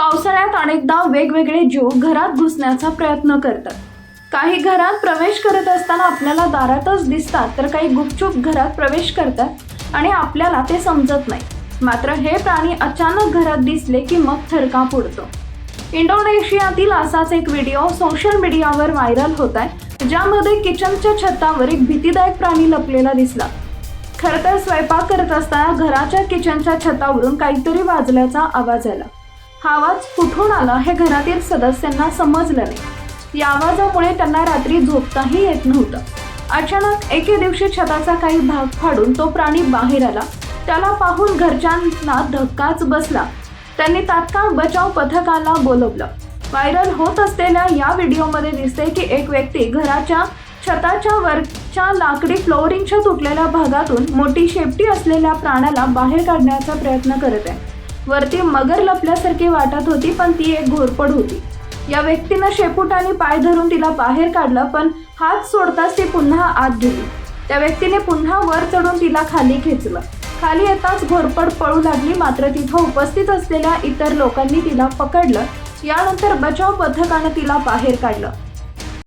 पावसाळ्यात अनेकदा वेगवेगळे जीव घरात घुसण्याचा प्रयत्न करतात. काही घरात प्रवेश करत असताना आपल्याला दारातच दिसतात तर काही गुपचूप घरात प्रवेश करतात आणि आपल्याला ते समजत नाही. मात्र हे प्राणी अचानक घरात दिसले की मग थरकाप उडतो. इंडोनेशियातील असाच एक व्हिडिओ सोशल मीडियावर व्हायरल होत आहे ज्यामध्ये किचनच्या छतावर एक भीतीदायक प्राणी लपलेला दिसला. खरं तर स्वयंपाक करत असताना घराच्या किचनच्या छतावरून काहीतरी वाजल्याचा आवाज आला. हा आवाज कुठून आला हे घरातील सदस्यांना समजलं नाही. या आवाजामुळे त्यांना रात्री झोपताही येत नव्हतं. अचानक एके दिवशी छताचा काही भाग फाडून तो प्राणी बाहेर आला. त्याला पाहून घरच्यांना धक्काच बसला. त्यांनी तात्काळ बचाव पथकाला बोलवलं. व्हायरल होत असलेल्या या व्हिडिओमध्ये दिसते की एक व्यक्ती घराच्या छताच्या वरच्या लाकडी फ्लोअरिंगच्या तुटलेल्या भागातून मोठी शेपटी असलेल्या प्राण्याला बाहेर काढण्याचा प्रयत्न करत आहे. वरती मगर लपल्यासारखी वाटत होती पण ती एक घोरपड होती. या व्यक्तीनं शेपूटाने पाय धरून तिला बाहेर काढलं पण हात सोडताच ती पुन्हा आत गेली. त्या व्यक्तीने पुन्हा वर चढून तिला खाली खेचलं. खाली येताच घोरपड पळू लागली मात्र तिथं उपस्थित असलेल्या इतर लोकांनी तिला पकडलं. यानंतर बचाव पथकानं तिला बाहेर काढलं.